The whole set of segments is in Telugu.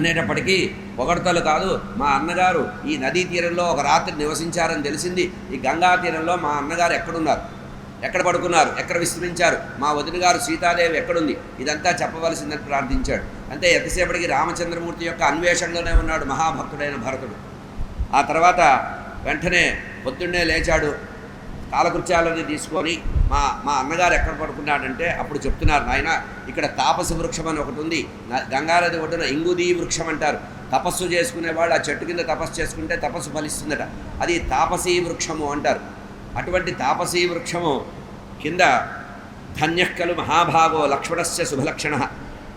అనేటప్పటికీ పొగడతలు కాదు మా అన్నగారు ఈ నదీ తీరంలో ఒక రాత్రి నివసించారని తెలిసింది. ఈ గంగా తీరంలో మా అన్నగారు ఎక్కడున్నారు? ఎక్కడ పడుకున్నారు? ఎక్కడ విశ్రమించారు? మా వదిన గారు సీతాదేవి ఎక్కడుంది? ఇదంతా చెప్పవలసిందని ప్రార్థించాడు. అంతే ఎంతసేపటికి రామచంద్రమూర్తి యొక్క అన్వేషణలోనే ఉన్నాడు మహాభక్తుడైన భరతుడు. ఆ తర్వాత వెంటనే పొద్దున్నే లేచాడు. కాలకృత్యాలని తీసుకొని మా మా అన్నగారు ఎక్కడ పడుకున్నాడంటే అప్పుడు చెప్తున్నారు నాయన ఇక్కడ తాపస వృక్షం అని ఒకటి ఉంది. గంగానది ఒడ్డున ఇంగుదీ వృక్షం అంటారు. తపస్సు చేసుకునేవాళ్ళు ఆ చెట్టు కింద తపస్సు చేసుకుంటే తపస్సు ఫలిస్తుందట. అది తాపసీ వృక్షము అంటారు. అటువంటి తాపసీ వృక్షము కింద ధన్యక్కలు మహాభాగో లక్ష్మణస్య శుభలక్షణ.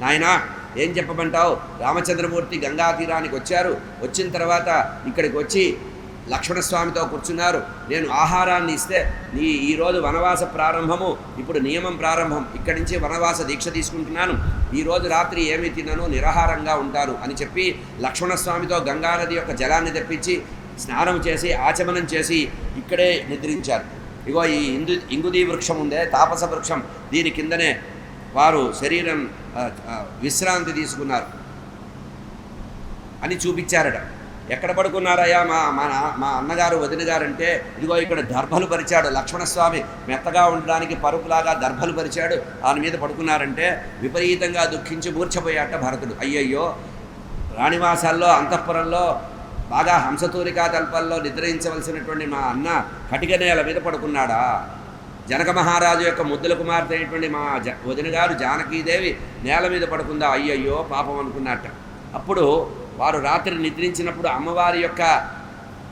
నాయనా ఏం చెప్పమంటావు? రామచంద్రమూర్తి గంగా తీరానికి వచ్చారు. వచ్చిన తర్వాత ఇక్కడికి వచ్చి లక్ష్మణస్వామితో కూర్చున్నారు. నేను ఆహారాన్ని ఇస్తే నీ ఈరోజు వనవాస ప్రారంభము ఇప్పుడు నియమం ప్రారంభం. ఇక్కడి నుంచి వనవాస దీక్ష తీసుకుంటున్నాను. ఈరోజు రాత్రి ఏమి తినను నిరాహారంగా ఉంటాను అని చెప్పి లక్ష్మణస్వామితో గంగానది యొక్క జలాన్ని తెప్పించి స్నానం చేసి ఆచమనం చేసి ఇక్కడే నిద్రించారు. ఇగో ఈ ఇందు ఇంగుదీ వృక్షం ఉందే తాపస వృక్షం. దీని కిందనే వారు శరీరం విశ్రాంతి తీసుకున్నారు అని చూపించారట. ఎక్కడ పడుకున్నారయ్యా? మా మా నా- మా అన్నగారు వదిన అంటే ఇదిగో ఇక్కడ దర్భలు పరిచాడు లక్ష్మణస్వామి. మెత్తగా ఉండడానికి పరుపులాగా దర్భలు పరిచాడు. ఆయన మీద పడుకున్నారంటే విపరీతంగా దుఃఖించి మూర్చపోయాట భరతుడు. అయ్యయ్యో రాణివాసాల్లో అంతఃపురంలో బాగా హంసతూరికా తల్పల్లో నిద్రించవలసినటువంటి మా అన్న కటిక నేల మీద పడుకున్నాడా? జనక మహారాజు యొక్క ముద్దుల కుమార్తె అయినటువంటి మా జ వదిన గారు జానకీదేవి నేల మీద పడుకుందా? అయ్యయ్యో పాపం అనుకున్నట్ట అప్పుడు వారు రాత్రి నిద్రించినప్పుడు అమ్మవారి యొక్క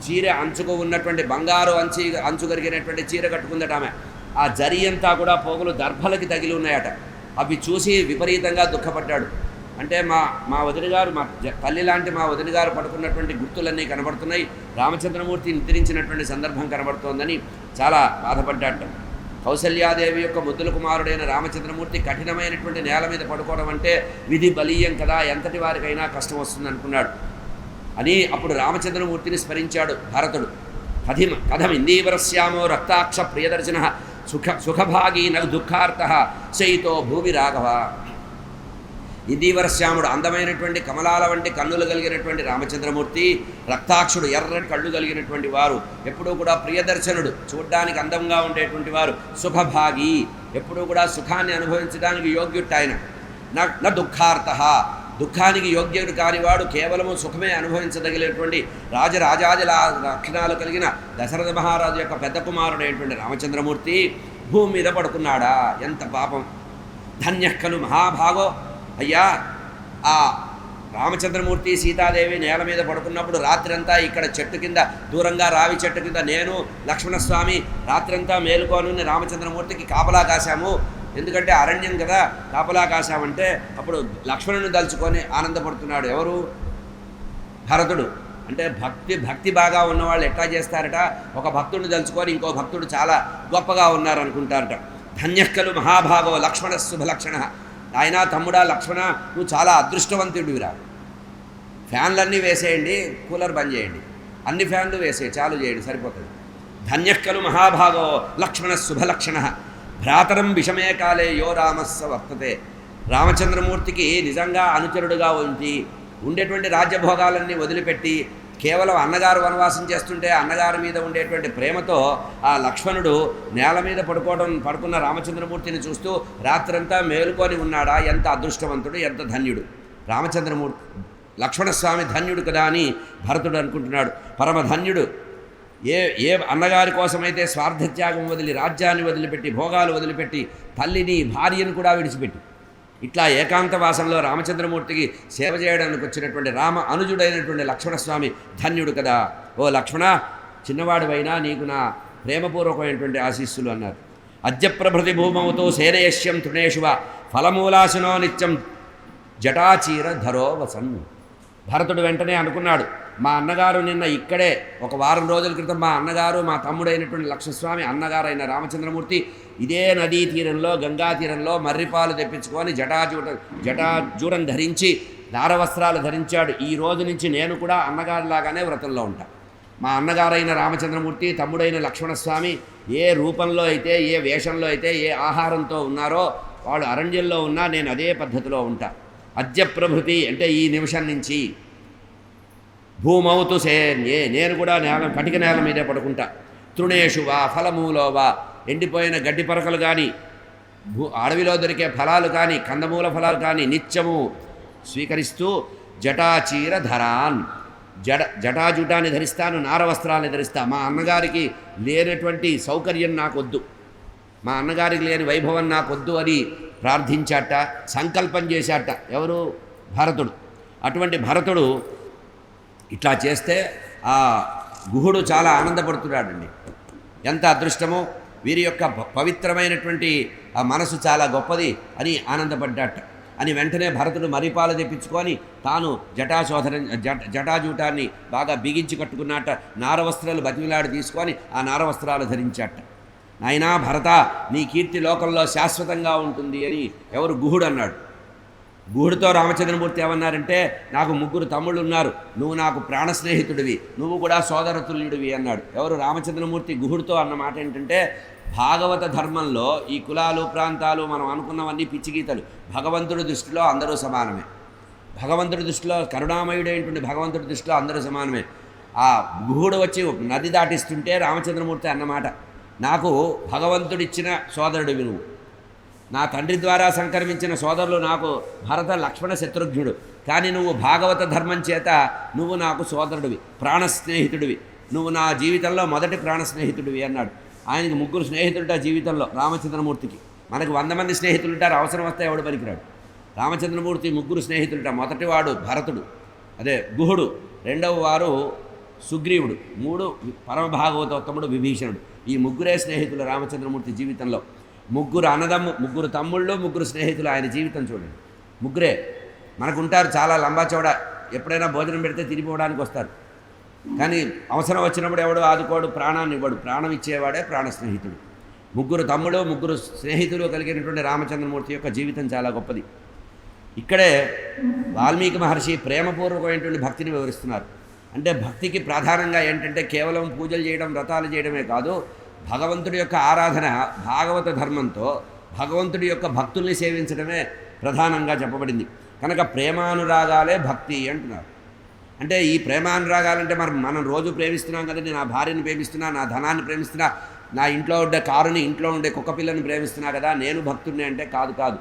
చీర అంచుకు ఉన్నటువంటి బంగారు అంచి అంచు కరిగినటువంటి చీర కట్టుకుందట ఆమె. ఆ జరి అంతా కూడా పోగులు దర్భలకి తగిలి ఉన్నాయట. అవి చూసి విపరీతంగా దుఃఖపడ్డాడు. అంటే మా మా వదిన గారు మా తల్లి లాంటి మా వదిన గారు పడుకున్నటువంటి గుర్తులన్నీ కనబడుతున్నాయి. రామచంద్రమూర్తి నిద్రించినటువంటి సందర్భం కనబడుతోందని చాలా బాధపడ్డాట కౌసల్యాదేవి యొక్క ముద్దుల కుమారుడైన రామచంద్రమూర్తి కఠినమైనటువంటి నేల మీద పడుకోవడం అంటే విధి బలీయం కదా ఎంతటి వారికైనా కష్టం వస్తుంది అనుకున్నాడు. అని అప్పుడు రామచంద్రమూర్తిని స్మరించాడు భరతుడు. కథిమ ఇందీవరశ్యామో రక్తాక్ష ప్రియదర్శన సుఖ సుఖభాగీ నగు దుఃఖార్థ శయితో భూమి రాఘవ. ఇందీవరశ్యాముడు అందమైనటువంటి కమలాల వంటి కన్నులు కలిగినటువంటి రామచంద్రమూర్తి రక్తాక్షుడు ఎర్రటి కళ్ళు కలిగినటువంటి వారు ఎప్పుడూ కూడా ప్రియదర్శనుడు చూడ్డానికి అందంగా ఉండేటువంటి వారు శుభభాగి. ఎప్పుడూ కూడా సుఖాన్ని అనుభవించడానికి యోగ్యుట్టు ఆయన నా దుఃఖార్థ దుఃఖానికి యోగ్యుడు కానివాడు కేవలము సుఖమే అనుభవించదగినటువంటి రాజరాజాది లక్షణాలు కలిగిన దశరథ మహారాజు యొక్క పెద్ద కుమారుడైనటువంటి రామచంద్రమూర్తి భూమి మీద పడుకున్నాడా? ఎంత పాపం. ధన్యక్కలు మహాభాగో అయ్యా ఆ రామచంద్రమూర్తి సీతాదేవి నేల మీద పడుకున్నప్పుడు రాత్రంతా ఇక్కడ చెట్టు కింద దూరంగా రావి చెట్టు కింద నేను లక్ష్మణస్వామి రాత్రంతా మేలుకోనుని రామచంద్రమూర్తికి కాపలా కాశాము. ఎందుకంటే అరణ్యం కదా కాపలా కాశామంటే అప్పుడు లక్ష్మణుని దలుచుకొని ఆనందపడుతున్నాడు ఎవరు? భరతుడు. అంటే భక్తి భక్తి బాగా ఉన్నవాళ్ళు ఎట్లా చేస్తారట? ఒక భక్తుడిని దలుచుకొని ఇంకో భక్తుడు చాలా గొప్పగా ఉన్నారనుకుంటారట. ధన్యక్కలు మహాభాగవ లక్ష్మణ శుభలక్షణ ఆయన తమ్ముడా లక్ష్మణ నువ్వు చాలా అదృష్టవంతుడివిరా ఫ్యాన్లన్నీ వేసేయండి కూలర్ బంద్ చేయండి. అన్ని ఫ్యాన్లు వేసే చాలు చేయండి సరిపోతుంది. ధన్యక్కలు మహాభాగో లక్ష్మణ శుభలక్షణ. భ్రాతరం విషమే కాలే యో రామస్స వర్తతే. రామచంద్రమూర్తికి నిజంగా అనుచరుడుగా ఉంచి ఉండేటువంటి రాజ్యభోగాలన్నీ వదిలిపెట్టి కేవలం అన్నగారు వనవాసం చేస్తుంటే అన్నగారి మీద ఉండేటువంటి ప్రేమతో ఆ లక్ష్మణుడు నేల మీద పడుకోవడం పడుకున్న రామచంద్రమూర్తిని చూస్తూ రాత్రంతా మేలుకొని ఉన్నాడా? ఎంత అదృష్టవంతుడు ఎంత ధన్యుడు. రామచంద్రమూర్తి లక్ష్మణస్వామి ధన్యుడు కదా అని భరతుడు అనుకుంటున్నాడు. పరమధన్యుడు ఏ ఏ అన్నగారి కోసమైతే స్వార్థత్యాగం వదిలి రాజ్యాన్ని వదిలిపెట్టి భోగాలు వదిలిపెట్టి తల్లిని భార్యను కూడా విడిచిపెట్టి ఇట్లా ఏకాంతవాసంలో రామచంద్రమూర్తికి సేవ చేయడానికి వచ్చినటువంటి రామ అనుజుడైనటువంటి లక్ష్మణస్వామి ధన్యుడు కదా. ఓ లక్ష్మణ చిన్నవాడివైనా నీకు నా ప్రేమపూర్వకమైనటువంటి ఆశీస్సులు అన్నారు. అద్యప్రభృతి భూమవుతో సేనయశ్యం తృణేషువ ఫలమూలాశనో నిత్యం జటాచీర ధరో వసన్ భరతుడు వెంటనే అనుకున్నాడు మా అన్నగారు నిన్న ఇక్కడే ఒక వారం రోజుల క్రితం మా అన్నగారు మా తమ్ముడైనటువంటి లక్ష్మస్వామి అన్నగారైన రామచంద్రమూర్తి ఇదే నదీ తీరంలో గంగా తీరంలో మర్రిపాలు తెప్పించుకొని జటాజూట జటాజూరం ధరించి దారవస్త్రాలు ధరించాడు. ఈ రోజు నుంచి నేను కూడా అన్నగారిలాగానే వ్రతంలో ఉంటాను మా అన్నగారైన రామచంద్రమూర్తి తమ్ముడైన లక్ష్మణస్వామి ఏ రూపంలో అయితే ఏ వేషంలో అయితే ఏ ఆహారంతో ఉన్నారో వాళ్ళు అరణ్యంలో ఉన్నా నేను అదే పద్ధతిలో ఉంటా. అద్య ప్రభృతి అంటే ఈ నిమిషం నుంచి భూమవుతు సేన్యే నేను కూడా నేల కటిక నేల మీదే పడుకుంటా. తృణేషు వా ఫలమూలో వా ఎండిపోయిన గడ్డి పరకలు కానీ భూ అడవిలో దొరికే ఫలాలు కానీ కందమూల ఫలాలు కానీ నిత్యము స్వీకరిస్తూ జటాచీర ధరాన్. జడ జటాజుటాన్ని ధరిస్తాను నార వస్త్రాన్ని ధరిస్తా. మా అన్నగారికి లేనటువంటి సౌకర్యం నాకొద్దు. మా అన్నగారికి లేని వైభవం నాకొద్దు అని ప్రార్థించాట సంకల్పం చేశాట ఎవరు? భరతుడు. అటువంటి భరతుడు ఇట్లా చేస్తే ఆ గుహుడు చాలా ఆనందపడుతున్నాడండి. ఎంత అదృష్టమో వీరి యొక్క పవిత్రమైనటువంటి ఆ మనసు చాలా గొప్పది అని ఆనందపడ్డాట. అని వెంటనే భరతుడు మరిపాలు తెప్పించుకొని తాను జటాశోధన జట జటాజూటాన్ని బాగా బిగించి కట్టుకున్నట్ట నారవస్త్రాలు బతిమిలాడి తీసుకొని ఆ నారవస్త్రాలు ధరించాట. నాయనా భరత నీ కీర్తి లోకంలో శాశ్వతంగా ఉంటుంది అని ఎవరు గుహుడు అన్నాడు. గూడుతో రామచంద్రమూర్తి ఏమన్నారంటే నాకు ముగ్గురు తమ్ముళ్ళు ఉన్నారు నువ్వు నాకు ప్రాణ స్నేహితుడివి నువ్వు కూడా సోదరతుల్యుడివి అన్నాడు. ఎవరు? రామచంద్రమూర్తి గుహుడితో అన్న మాట ఏంటంటే భాగవత ధర్మంలో ఈ కులాలు ప్రాంతాలు మనం అనుకున్నవన్నీ పిచ్చిగీతలు భగవంతుడి దృష్టిలో అందరూ సమానమే. భగవంతుడి దృష్టిలో కరుణామయుడైనటువంటి భగవంతుడి దృష్టిలో అందరూ సమానమే. ఆ గుహుడు వచ్చి నది దాటిస్తుంటే రామచంద్రమూర్తి అన్నమాట నాకు భగవంతుడిచ్చిన సోదరుడివి నువ్వు. నా తండ్రి ద్వారా సంక్రమించిన సోదరులు నాకు భరత లక్ష్మణ శత్రుఘ్నుడు. కానీ నువ్వు భాగవత ధర్మం చేత నువ్వు నాకు సోదరుడివి ప్రాణ స్నేహితుడివి నువ్వు నా జీవితంలో మొదటి ప్రాణ స్నేహితుడివి అన్నాడు. ఆయనకి ముగ్గురు స్నేహితులుంటా జీవితంలో రామచంద్రమూర్తికి. మనకు వంద మంది స్నేహితులుంటారు అవసరం వస్తే ఎవడు పనికిరాడు? రామచంద్రమూర్తి ముగ్గురు స్నేహితులుట మొదటివాడు భరతుడు అదే గుహుడు రెండవ వారు సుగ్రీవుడు మూడు పరమభాగవతోత్తముడు విభీషణుడు. ఈ ముగ్గురే స్నేహితులు రామచంద్రమూర్తి జీవితంలో. ముగ్గురు అన్నదమ్ము ముగ్గురు తమ్ముళ్ళు ముగ్గురు స్నేహితులు ఆయన జీవితం చూడండి. ముగ్గురే. మనకుంటారు చాలా లంబాచౌడ ఎప్పుడైనా భోజనం పెడితే తిరిగిపోవడానికి వస్తారు. కానీ అవసరం వచ్చినప్పుడు ఎవడు ఆదుకోడు? ప్రాణాన్ని ఇవ్వడు. ప్రాణం ఇచ్చేవాడే ప్రాణ స్నేహితుడు. ముగ్గురు తమ్ముడు ముగ్గురు స్నేహితులు కలిగినటువంటి రామచంద్రమూర్తి యొక్క జీవితం చాలా గొప్పది. ఇక్కడే వాల్మీకి మహర్షి ప్రేమపూర్వకమైనటువంటి భక్తిని వివరిస్తున్నారు. అంటే భక్తికి ప్రధానంగా ఏంటంటే కేవలం పూజలు చేయడం వ్రతాలు చేయడమే కాదు భగవంతుడి యొక్క ఆరాధన భాగవత ధర్మంతో భగవంతుడి యొక్క భక్తుల్ని సేవించడమే ప్రధానంగా చెప్పబడింది. కనుక ప్రేమానురాగాలే భక్తి అంటున్నారు. అంటే ఈ ప్రేమానురాగాలంటే మరి మనం రోజు ప్రేమిస్తున్నాం కదండి నా భార్యని ప్రేమిస్తున్నా నా ధనాన్ని ప్రేమిస్తున్నా నా ఇంట్లో ఉండే కారుని ఇంట్లో ఉండే కుక్క పిల్లని ప్రేమిస్తున్నా కదా నేను భక్తుడిని అంటే కాదు కాదు.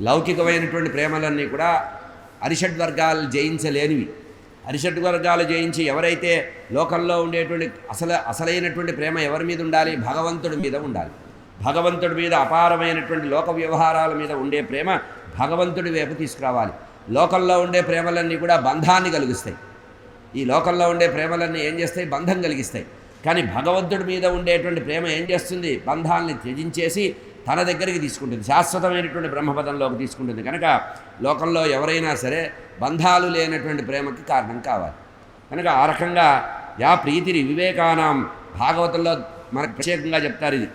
లౌకికమైనటువంటి ప్రేమలన్నీ కూడా అరిషడ్ వర్గాలు జయించలేనివి. అరిషడ్ వర్గాలు జయించి ఎవరైతే లోకంలో ఉండేటువంటి అసలు అసలైనటువంటి ప్రేమ ఎవరి మీద ఉండాలి? భగవంతుడి మీద ఉండాలి. భగవంతుడి మీద అపారమైనటువంటి లోక వ్యవహారాల మీద ఉండే ప్రేమ భగవంతుడి వైపు తీసుకురావాలి. లోకంలో ఉండే ప్రేమలన్నీ కూడా బంధాన్ని కలిగిస్తాయి. ఈ లోకంలో ఉండే ప్రేమలన్నీ ఏం చేస్తాయి? బంధం కలిగిస్తాయి. కానీ భగవంతుడి మీద ఉండేటువంటి ప్రేమ ఏం చేస్తుంది? బంధాలని త్యజించేసి తన దగ్గరికి తీసుకుంటుంది. శాశ్వతమైనటువంటి బ్రహ్మపదంలోకి తీసుకుంటుంది. కనుక లోకంలో ఎవరైనా సరే బంధాలు లేనటువంటి ప్రేమకి కారణం కావాలి. కనుక ఆ రకంగా యా ప్రీతిరి వివేకానం భాగవతంలో మనకు ప్రత్యేకంగా చెప్తారు ఇది.